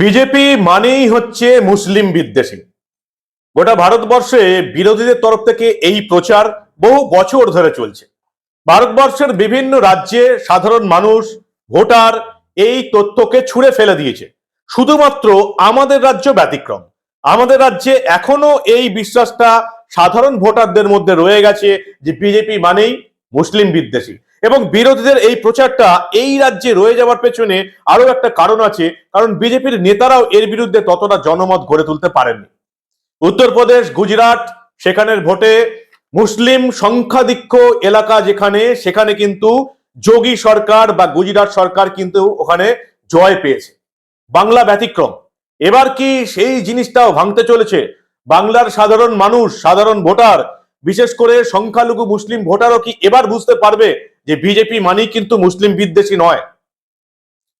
BJP মানেই হচ্ছে মুসলিম বিদ্বেষী। গোটা ভারতবর্ষে বিরোধীদের তরফ থেকে এই প্রচার বহু বছর ধরে চলছে। ভারতবর্ষের বিভিন্ন রাজ্যে সাধারণ মানুষ, ভোটার এই তথ্যকে ছুঁড়ে ফেলে দিয়েছে। শুধুমাত্র আমাদের রাজ্য ব্যতিক্রম। আমাদের রাজ্যে এখনও এই বিশ্বাসটা সাধারণ ভোটারদের মধ্যে রয়ে গেছে যে বিজেপি মানেই মুসলিম বিদ্বেষী। এবং বিরোধীদের এই প্রচারটা এই রাজ্যে রয়ে যাওয়ার পেছনে আরও একটা কারণ আছে, কারণ বিজেপির নেতারাও এর বিরুদ্ধে ততটা জনমত গড়ে তুলতে পারেননি। উত্তরপ্রদেশ, গুজরাট, সেখানের ভোটে মুসলিম সংখ্যাধিক্য এলাকা যেখানে, সেখানে কিন্তু যোগী সরকার বা গুজরাট সরকার কিন্তু ওখানে জয় পেয়েছে। বাংলা ব্যতিক্রম। এবার কি সেই জিনিসটাও ভাঙতে চলেছে? বাংলার সাধারণ মানুষ, সাধারণ ভোটার, বিশেষ করে সংখ্যালঘু মুসলিম ভোটারও কি এবার বুঝতে পারবে যে বিজেপি মানেই কিন্তু মুসলিম বিদ্বেষী নয়।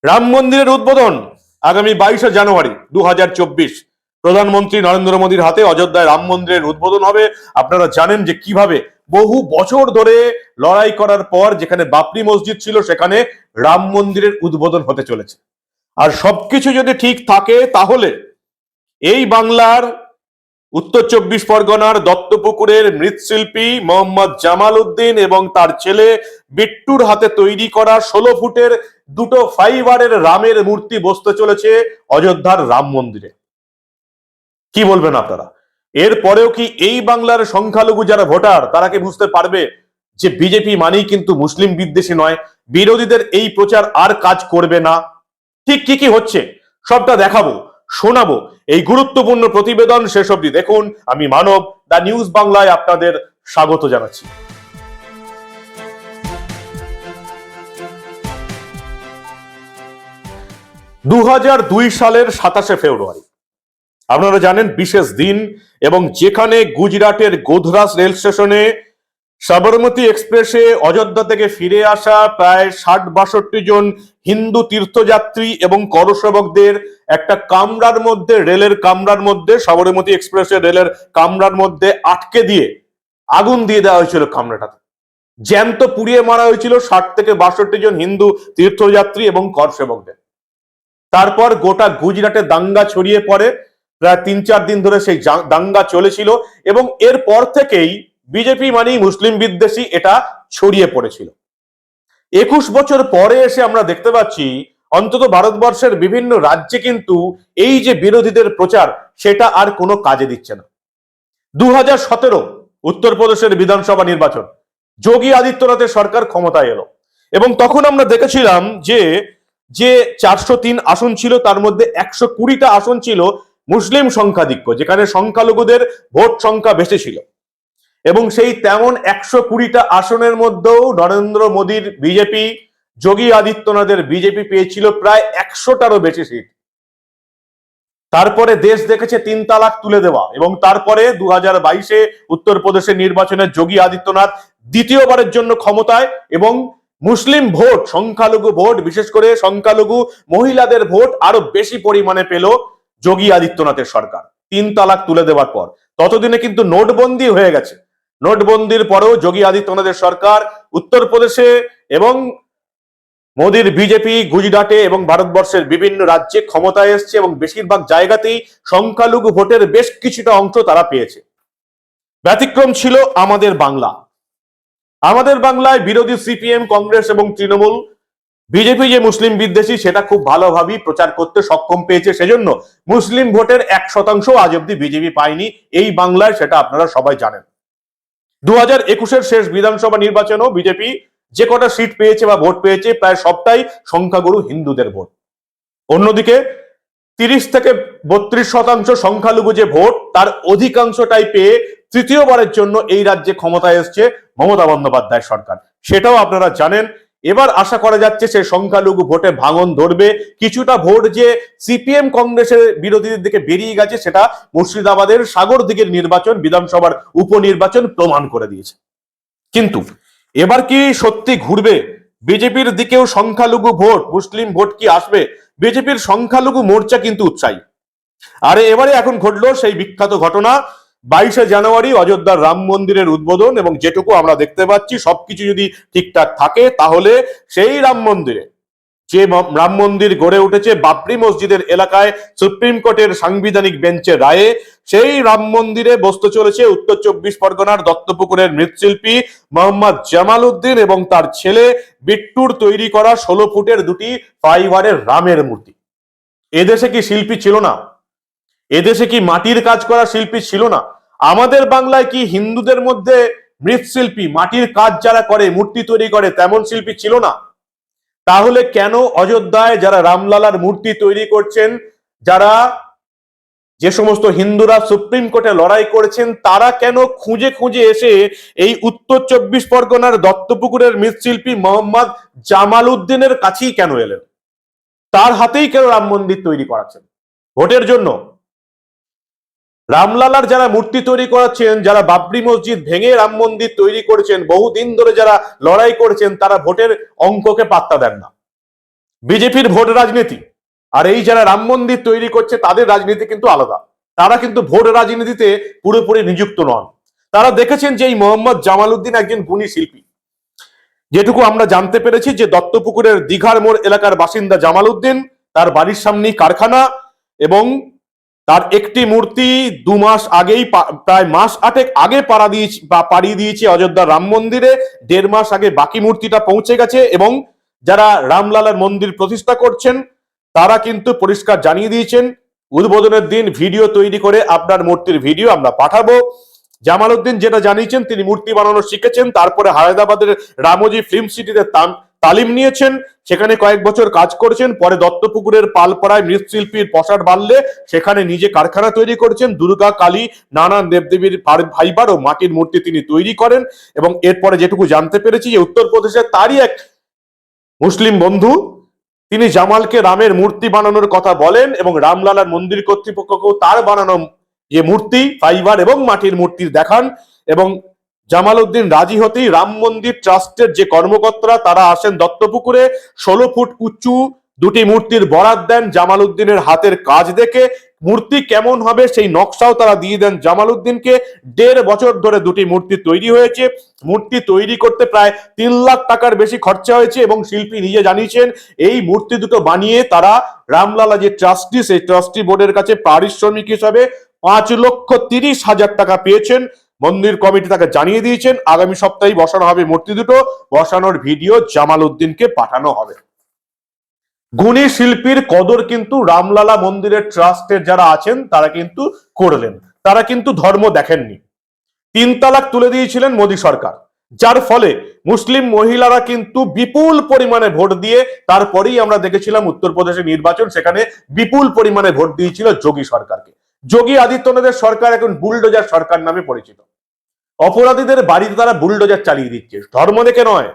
রাম মন্দিরের উদ্বোধন আগামী বাইশে জানুয়ারি দু হাজার চব্বিশ। প্রধানমন্ত্রী নরেন্দ্র মোদীর হাতে অযোধ্যায় রাম মন্দিরের উদ্বোধন হবে। আপনারা জানেন যে কীভাবে বহু বছর ধরে লড়াই করার পর যেখানে বাপরি মসজিদ ছিল, সেখানে রাম মন্দিরের উদ্বোধন হতে চলেছে। আর সবকিছু যদি ঠিক থাকে, তাহলে এই বাংলার উত্তর চব্বিশ পরগনার দত্তপুকুরের মৃৎশিল্পী মোহাম্মদ জামাল উদ্দিন এবং তার ছেলে বিট্টুর হাতে তৈরি করা ষোলো ফুটের দুটো ফাইবারের রামের মূর্তি বসতে চলেছে অযোধ্যার রাম মন্দিরে। কি বলবেন আপনারা? এরপরেও কি এই বাংলার সংখ্যালঘু যারা ভোটার, তারা কি বুঝতে পারবে যে বিজেপি মানেই কিন্তু মুসলিম বিদ্বেষী নয়? বিরোধীদের এই প্রচার আর কাজ করবে না। ঠিক কি কি হচ্ছে? সবটা দেখাবো। শোনাবো। এই গুরুত্বপূর্ণ প্রতিবেদন শেষ অবধি দেখুন। আমি মানব, দ্য নিউজ বাংলায় আপনাদের স্বাগত জানাচ্ছি। দু দুই সালের সাতাশে ফেব্রুয়ারি। আপনারা জানেন বিশেষ দিন এবং যেখানে গুজরাটের গোধরাস রেল স্টেশনে সাবরমতী এক্সপ্রেসে অযোধ্যা থেকে ফিরে আসা প্রায় ষাট বাষট্টি জন হিন্দু তীর্থযাত্রী এবং করসেবকদের একটা কামরার মধ্যে, রেলের কামরার মধ্যে, সাবরমতী এক্সপ্রেসে রেলের কামরার মধ্যে আটকে দিয়ে আগুন দিয়ে দেওয়া হয়েছিল কামরাটাতে। জ্যান্ত পুড়িয়ে মারা হয়েছিল ষাট থেকে বাষট্টি জন হিন্দু তীর্থযাত্রী এবং করসেবকদের তারপর গোটা গুজরাটে দাঙ্গা ছড়িয়ে পড়ে। প্রায় তিন চার দিন ধরে সেই দাঙ্গা চলেছিল এবং এরপর থেকেই বিজেপি মানেই মুসলিম বিদ্বেষী, এটা ছড়িয়ে পড়েছিল। একুশ বছর পরে এসে আমরা দেখতে পাচ্ছি, অন্তত ভারতবর্ষের বিভিন্ন রাজ্যে কিন্তু এই যে বিরোধীদের প্রচার, সেটা আর কোনো কাজে দিচ্ছে না। দু হাজার সতেরো উত্তরপ্রদেশের বিধানসভা নির্বাচন, যোগী আদিত্যনাথের সরকার ক্ষমতায় এলো। এবং তখন আমরা দেখেছিলাম যে যে চারশো তিন আসন ছিল, তার মধ্যে একশো কুড়িটা আসন ছিল মুসলিম সংখ্যাধিক্য, যেখানে সংখ্যালঘুদের ভোট সংখ্যা বেশি ছিল। এবং সেই তেমন একশো কুড়িটা আসনের মধ্যেও নরেন্দ্র মোদীর বিজেপি, যোগী আদিত্যনাথের বিজেপি পেয়েছিল প্রায় একশোটারও বেশি সিট। তারপরে দেশ দেখেছে তিন তালাক তুলে দেওয়া এবং তারপরে দু হাজার বাইশে উত্তরপ্রদেশের নির্বাচনে যোগী আদিত্যনাথ দ্বিতীয়বারের জন্য ক্ষমতায় এবং মুসলিম ভোট, সংখ্যালঘু ভোট, বিশেষ করে সংখ্যালঘু মহিলাদের ভোট আরও বেশি পরিমাণে পেল যোগী আদিত্যনাথের সরকার। তিন তালাক তুলে দেওয়ার পর। ততদিনে কিন্তু নোটবন্দি হয়ে গেছে। নোটবন্দির পরেও যোগী আদিত্যনাথের সরকার উত্তরপ্রদেশে এবং মোদীর বিজেপি, গুজরাটে এবং ভারতবর্ষের বিভিন্ন রাজ্যে ক্ষমতায় এসছে এবং বেশিরভাগ জায়গাতেই সংখ্যালঘু ভোটের বেশ কিছুটা অংশ তারা পেয়েছে। ব্যতিক্রম ছিল আমাদের বাংলা। আমাদের বাংলায় বিরোধী সিপিএম, কংগ্রেস এবং তৃণমূল, বিজেপি যে মুসলিম বিদ্বেষী, সেটা খুব ভালোভাবেই প্রচার করতে সক্ষম পেয়েছে। সেজন্য মুসলিম ভোটের এক শতাংশ আজ অব্দি বিজেপি পায়নি। এই বাংলায় সেটা আপনারা সবাই জানেন। দু হাজার একুশের শেষ বিধানসভা নির্বাচনেও বিজেপি যে কটা সিট পেয়েছে বা ভোট পেয়েছে, প্রায় সবটাই সংখ্যাগুরু হিন্দুদের ভোট। অন্যদিকে তিরিশ থেকে বত্রিশ শতাংশ সংখ্যালঘু যে ভোট, তার অধিকাংশটাই পেয়ে তৃতীয়বারের জন্য এই রাজ্যে ক্ষমতায় এসছে মমতা বন্দ্যোপাধ্যায় সরকার। সেটাও আপনারা জানেন এবার আশা করা যাচ্ছে সে সংখ্যালঘু ভোটে ভাঙন ধরবে। কিছুটা ভোট যে সিপিএম কংগ্রেসের বিরোধীদের দিকে বেরিয়ে গেছে, সেটা মুর্শিদাবাদের সাগর দিকের নির্বাচন, বিধানসভার উপনির্বাচন প্রমাণ করে দিয়েছে। কিন্তু এবার কি সত্যি ঘুরবে? বিজেপির দিকেও সংখ্যালঘু ভোট, মুসলিম ভোট কি আসবে? বিজেপির সংখ্যালঘু মোর্চা কিন্তু উৎসাহী। আরে এবারে এখন ঘটলো সেই বিখ্যাত ঘটনা বাইশে জানুয়ারি অযোধ্যার রাম মন্দিরের উদ্বোধন এবং যেটুকু আমরা দেখতে পাচ্ছি, সবকিছু যদি ঠিকঠাক থাকে, তাহলে সেই রাম মন্দিরে, যে রাম মন্দির গড়ে উঠেছে বাবরি মসজিদের এলাকায় সুপ্রিম কোর্টের সাংবিধানিক বেঞ্চের রায়ে, সেই রাম মন্দিরে বসতে চলেছে উত্তর চব্বিশ পরগনার দত্তপুকুরের মৃৎশিল্পী মোহাম্মদ জামাল উদ্দিন এবং তার ছেলে বিট্টুর তৈরি করা ষোলো ফুটের দুটি ফাইবারের রামের মূর্তি। এদেশে কি শিল্পী ছিল না? এদেশে কি মাটির কাজ করা শিল্পী ছিল না? আমাদের বাংলায় কি হিন্দুদের মধ্যে মৃৎশিল্পী, মাটির কাজ যারা করে, মূর্তি তৈরি করে, তেমন শিল্পী ছিল না? তাহলে কেন অযোধ্যায় যারা রামলালার মূর্তি তৈরি করছেন, যারা যে সমস্ত হিন্দুরা সুপ্রিম কোর্টে লড়াই করেছেন, তারা কেন খুঁজে খুঁজে এসে এই উত্তর চব্বিশ পরগনার দত্তপুকুরের মৃৎশিল্পী মোহাম্মদ জামাল উদ্দিনের কাছেই কেন এলেন? তার হাতেই কেন রাম মন্দির তৈরি করাচ্ছেন? ভোটের জন্য রামলালার যারা মূর্তি তৈরি করাচ্ছেন, যারা বাবরি মসজিদ ভেঙে রাম মন্দির তৈরি করেছেন, বহুদিন ধরে যারা লড়াই করেছেন, তারা ভোটের অঙ্ককে পাত্তা দেন না। বিজেপির ভোট রাজনীতি। আর এই যারা রাম মন্দির তৈরি করছে, তাদের রাজনীতি কিন্তু আলাদা। তারা কিন্তু ভোট রাজনীতিতে পুরোপুরি নিযুক্ত নন। তারা দেখেছেন যে এই মোহাম্মদ জামাল উদ্দিন একজন গুণী শিল্পী। যেটুকু আমরা জানতে পেরেছি যে দত্তপুকুরের দীঘার মোড় এলাকার বাসিন্দা জামাল উদ্দিন তার বাড়ির সামনেই কারখানা এবং তার একটি মূর্তি দু মাস আগেই প্রায় মাস আটেক আগে পাড়া দিয়েছে বা পাড়িয়ে দিয়েছে অযোধ্যা রাম মন্দিরে। দেড় মাস আগে বাকি মূর্তিটা পৌঁছে গেছে এবং যারা রামলালার মন্দির প্রতিষ্ঠা করছেন, তারা কিন্তু পরিষ্কার জানিয়ে দিয়েছেন, উদ্বোধনের দিন ভিডিও তৈরি করে আপনার মূর্তির ভিডিও আমরা পাঠাবো। জামালউদ্দিন যেটা জানিয়েছেন, তিনি মূর্তি বানানো শিখেছেন, তারপরে হায়দ্রাবাদের রামোজি ফিল্ম সিটিতে তালিম নিয়েছেন, সেখানে কয়েক বছর কাজ করেছেন, পরে দত্তপুকুরের পালপাড়ায় মৃৎশিল্পীর পসার বাড়লে সেখানে নিজে কারখানা তৈরি করেছেন, দুর্গা কালী, নানান দেবদেবীর ফাইবার ও মাটির মূর্তি তিনি তৈরি করেন এবং এরপরে যেটুকু জানতে পেরেছি যে উত্তরপ্রদেশের তারই এক মুসলিম বন্ধু, তিনি জামালকে রামের মূর্তি বানানোর কথা বলেন এবং রামলালার মন্দির কর্তৃপক্ষকেও তার বানানো যে মূর্তি, ফাইবার এবং মাটির মূর্তি দেখান এবং জামাল উদ্দিন রাজি হতেই রাম মন্দির ট্রাস্টের যে কর্মকর্তারা, তারা আসেন দত্তপুকুরে। ষোলো ফুট উঁচু দুটি মূর্তির বরাত দেন জামাল উদ্দিনের হাতের কাজ দেখে। মূর্তি কেমন হবে সেই নকশাও তারা দিয়ে দেন জামাল উদ্দিনকে দেড় বছর ধরে দুটি মূর্তি তৈরি হয়েছে। মূর্তি তৈরি করতে প্রায় তিন লাখ টাকার বেশি খরচা হয়েছে এবং শিল্পী নিজে জানিয়েছেন, এই মূর্তি দুটো বানিয়ে তারা রামলালা যে ট্রাস্টি, সেই ট্রাস্টি বোর্ডের কাছে পারিশ্রমিক হিসাবে পাঁচ লক্ষ তিরিশ হাজার টাকা পেয়েছেন। মন্দির কমিটি তাকে জানিয়ে দিয়েছেন, আগামী সপ্তাহে বসানো হবে মূর্তি দুটো, বসানোর ভিডিও জামাল উদ্দিনকে পাঠানো হবে। গুণী শিল্পীর কদর কিন্তু রামলালা মন্দিরের ট্রাস্টের যারা আছেন, তারা কিন্তু করলেন। তারা কিন্তু ধর্ম দেখেননি। তিন তালাক তুলে দিয়েছিলেন মোদী সরকার। যার ফলে মুসলিম মহিলারা কিন্তু বিপুল পরিমাণে ভোট দিয়ে, তারপরেই আমরা দেখেছিলাম উত্তরপ্রদেশের নির্বাচন, সেখানে বিপুল পরিমাণে ভোট দিয়েছিল যোগী সরকারকে। যোগী আদিত্যনাথের সরকার এখন বুলডোজার সরকার নামে পরিচিত। অপরাধীদের বাড়িতে তারা বুলডোজার চালিয়ে দিচ্ছে। ধর্ম দেখে নয়।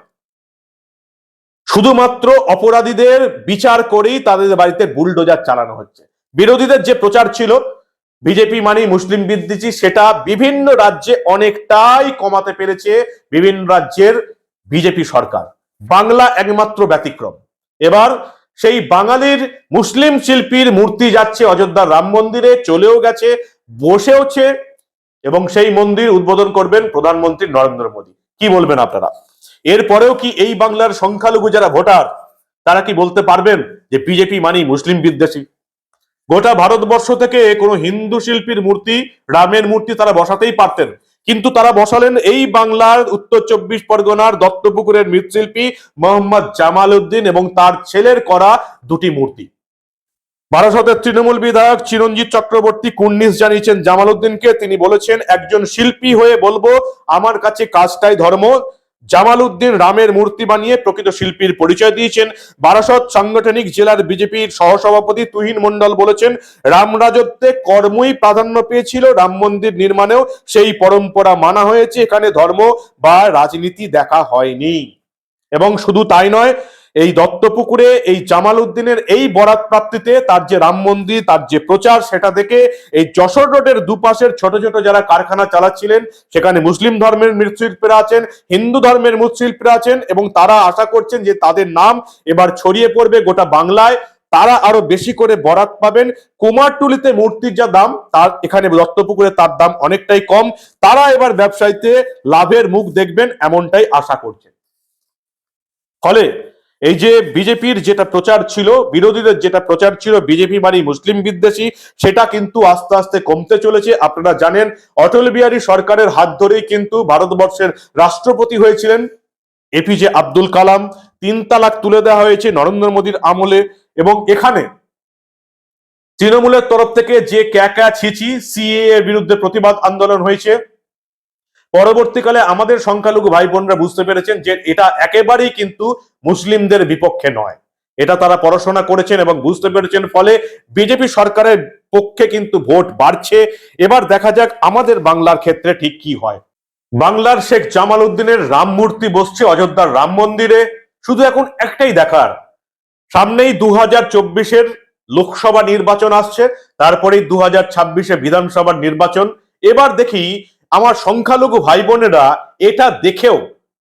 শুধুমাত্র অপরাধীদের বিচার করেই তাদের বাড়িতে বুলডোজার চালানো হচ্ছে। বিরোধীদের যে প্রচার ছিল, বিজেপি মানে মুসলিম বিদ্বেষী, সেটা বিভিন্ন রাজ্যে অনেকটাই কমাতে পেরেছে বিভিন্ন রাজ্যের বিজেপি সরকার। বাংলা একমাত্র ব্যতিক্রম। এবার সেই বাঙালির মুসলিম শিল্পীর মূর্তি যাচ্ছে অযোধ্যার রাম মন্দিরে, চলেও গেছে, বসেওছে। এবং সেই মন্দির উদ্বোধন করবেন প্রধানমন্ত্রী নরেন্দ্র মোদী। কি বলবেন আপনারা? এরপরেও কি এই বাংলার সংখ্যালঘু যারা ভোটার, তারা কি বলতে পারবেন যে বিজেপি মানেই মুসলিম বিদ্বেষী? গোটা ভারতবর্ষ থেকে কোনো হিন্দু শিল্পীর মূর্তি, রামের মূর্তি তারা বসাতেই পারতেন। কিন্তু তারা বসালেন এই বাংলার উত্তর চব্বিশ পরগনার দত্তপুকুরের মৃৎশিল্পী মোহাম্মদ জামাল উদ্দিন এবং তার ছেলের করা দুটি মূর্তি। বারাসতের তৃণমূল বিধায়ক চিরঞ্জিত চক্রবর্তী কুর্নিশ জানিয়েছেন জামাল উদ্দিনকে তিনি বলেছেন, একজন শিল্পী হয়ে বলব, আমার কাছে কাজটাই ধর্ম। জামাল উদ্দিন রামের মূর্তি বানিয়ে প্রকৃত শিল্পীর পরিচয় দিয়েছেন। বারাসত সাংগঠনিক জেলার বিজেপির সহসভাপতি তুহিন মন্ডল বলেছেন, রাম রাজত্বে কর্মই প্রাধান্য পেয়েছিল, রাম মন্দির নির্মাণেও সেই পরম্পরা মানা হয়েছে। এখানে ধর্ম বা রাজনীতি দেখা হয়নি। এবং শুধু তাই নয় এই দত্তপুকুরে, এই জামাল উদ্দিনের এই বরাত প্রাপ্তিতে তার যে রাম মন্দির, তার যে প্রচার, সেটা দেখে এই যশোর রোডের দুপাশের ছোট ছোট যারা কারখানা চালাচ্ছিলেন, সেখানে মুসলিম ধর্মের মৃৎশিল্পীরা আছেন, হিন্দু ধর্মের মৃৎশিল্পীরা আছেন, এবং তারা আশা করছেন যে তাদের নাম এবার ছড়িয়ে পড়বে গোটা বাংলায়। তারা আরও বেশি করে বরাত পাবেন। কুমারটুলিতে মূর্তির যা দাম, তার এখানে দত্তপুকুরে তার দাম অনেকটাই কম। তারা এবার ব্যবসায়ীতে লাভের মুখ দেখবেন, এমনটাই আশা করছেন। ফলে এই যে বিজেপির যেটা প্রচার ছিল, বিরোধীদের যেটা প্রচার ছিল, বিজেপি মানে মুসলিম বিদ্বেষী, সেটা কিন্তু আস্তে আস্তে কমতে চলেছে। আপনারা জানেন, অটল বিহারী সরকারের হাত ধরেই কিন্তু ভারতবর্ষের রাষ্ট্রপতি হয়েছিলেন এপিজে আব্দুল কালাম। তিন তালাক তুলে দেওয়া হয়েছে নরেন্দ্র মোদীর আমলে এবং এখানে তৃণমূলের তরফ থেকে যে ক্যাকা ছিচি সিএ এর বিরুদ্ধে প্রতিবাদ আন্দোলন হয়েছে। পরবর্তীকালে আমাদের সংখ্যালঘু ভাই বোনরা বুঝতে পেরেছেন যে এটা একেবারেই কিন্তু মুসলিমদের বিপক্ষে নয়। এটা তারা পড়াশোনা করেছেন এবং বুঝতে পেরেছেন, ফলে বিজেপি সরকারের পক্ষে কিন্তু ভোট বাড়ছে। এবার দেখা যাক আমাদের বাংলার ক্ষেত্রে ঠিক কি হয়। বাংলার শেখ জামাল উদ্দিনের রাম মূর্তি বসছে অযোধ্যার রাম মন্দিরে। শুধু এখন একটাই দেখার। সামনেই দু হাজার চব্বিশের লোকসভা নির্বাচন আসছে, তারপরেই দু হাজার ছাব্বিশে বিধানসভার নির্বাচন। এবার দেখি আমার সংখ্যালঘু ভাই বোনেরা এটা দেখেও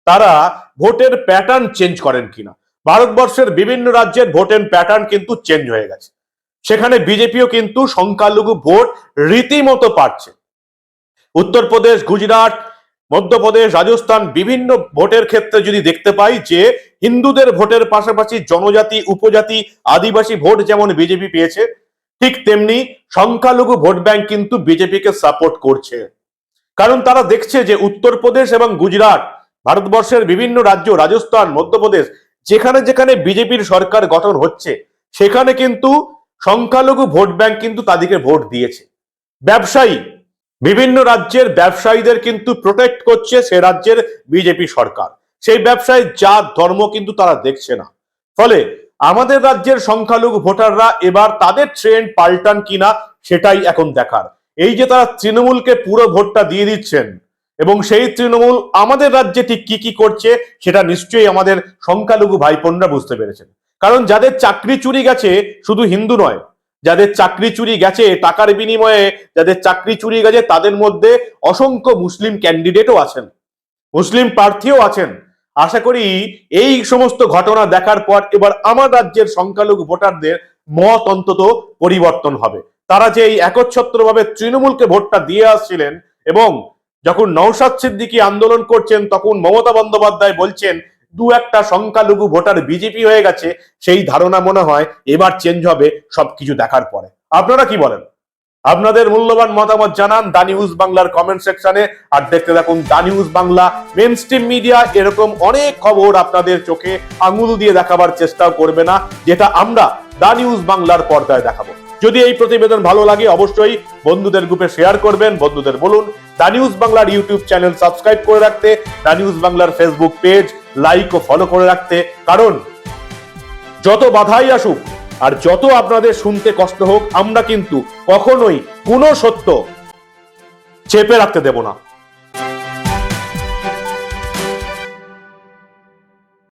তারা ভোটের প্যাটার্ন চেঞ্জ করেন কিনা। ভারতবর্ষের বিভিন্ন রাজ্যের ভোটের প্যাটার্ন কিন্তু চেঞ্জ হয়ে গেছে। সেখানে বিজেপিও কিন্তু সংখ্যালঘু ভোট রীতিমতো পাচ্ছে। উত্তরপ্রদেশ, গুজরাট, মধ্যপ্রদেশ, রাজস্থান বিভিন্ন ভোটের ক্ষেত্রে যদি দেখতে পাই যে হিন্দুদের ভোটের পাশাপাশি জনজাতি, উপজাতি, আদিবাসী ভোট যেমন বিজেপি পেয়েছে, ঠিক তেমনি সংখ্যালঘু ভোট ব্যাংক কিন্তু বিজেপিকে সাপোর্ট করছে। কারণ তারা দেখছে যে উত্তরপ্রদেশ এবং গুজরাট, ভারতবর্ষের বিভিন্ন রাজ্য, রাজস্থান, মধ্যপ্রদেশ, যেখানে যেখানে বিজেপির সরকার গঠন হচ্ছে, সেখানে কিন্তু সংখ্যালঘু ভোট ব্যাংক কিন্তু তাদেরকে ভোট দিয়েছে। ব্যবসায়ী, বিভিন্ন রাজ্যের ব্যবসায়ীদের কিন্তু প্রোটেক্ট করছে সে রাজ্যের বিজেপি সরকার। সেই ব্যবসায় জাত, ধর্ম কিন্তু তারা দেখছে না। ফলে আমাদের রাজ্যের সংখ্যালঘু ভোটাররা এবার তাদের ট্রেন্ড পাল্টান কিনা সেটাই এখন দেখার। এই যে তারা তৃণমূলকে পুরো ভোটটা দিয়ে দিচ্ছেন, এবং সেই তৃণমূল আমাদের রাজ্যে ঠিক কি কি করছে সেটা নিশ্চয়ই আমাদের সংখ্যালঘু ভাইপোনরা বুঝতে পেরেছেন। কারণ যাদের চাকরি চুরি গেছে শুধু হিন্দু নয়, যাদের চাকরি চুরি গেছে টাকার বিনিময়ে, যাদের চাকরি চুরি গেছে তাদের মধ্যে অসংখ্য মুসলিম ক্যান্ডিডেটও আছেন, মুসলিম প্রার্থীও আছেন। আশা করি এই সমস্ত ঘটনা দেখার পর এবার আমার রাজ্যের সংখ্যালঘু ভোটারদের মত অন্তত পরিবর্তন হবে। তারা যে এই একচ্ছত্রভাবে তৃণমূলকে ভোটটা দিয়ে আসছিলেন এবং যখন নৌসাদ সিদ্দিকী আন্দোলন করছেন, তখন মমতা বন্দ্যোপাধ্যায় বলছেন, দু একটা সংখ্যালঘু ভোটার বিজেপি হয়ে গেছে, সেই ধারণা মনে হয় এবার চেঞ্জ হবে, সবকিছু দেখার পরে। আপনারা কি বলেন? আপনাদের মূল্যবান মতামত জানান দা নিউজ বাংলার কমেন্ট সেকশনে আর দেখতে থাকুন the news Bangla mainstream media এরকম অনেক খবর আপনাদের চোখে আঙুল দিয়ে দেখাবার চেষ্টাও করবে না, যেটা আমরা দা নিউজ বাংলার পর্দায় দেখাবো। যদি এই প্রতিবেদন ভালো লাগে, অবশ্যই বন্ধুদের গ্রুপে শেয়ার করবেন, বন্ধুদের বলুন। দা নিউজ বাংলার ইউটিউব চ্যানেল সাবস্ক্রাইব করে রাখতে, দা নিউজ বাংলার ফেসবুক পেজ লাইক ও ফলো করে রাখতে। কারণ যত বাধাই আসুক আর যত আপনাদের শুনতে কষ্ট হোক, আমরা কিন্তু কখনোই কোনো সত্য চেপে রাখতে দেব না।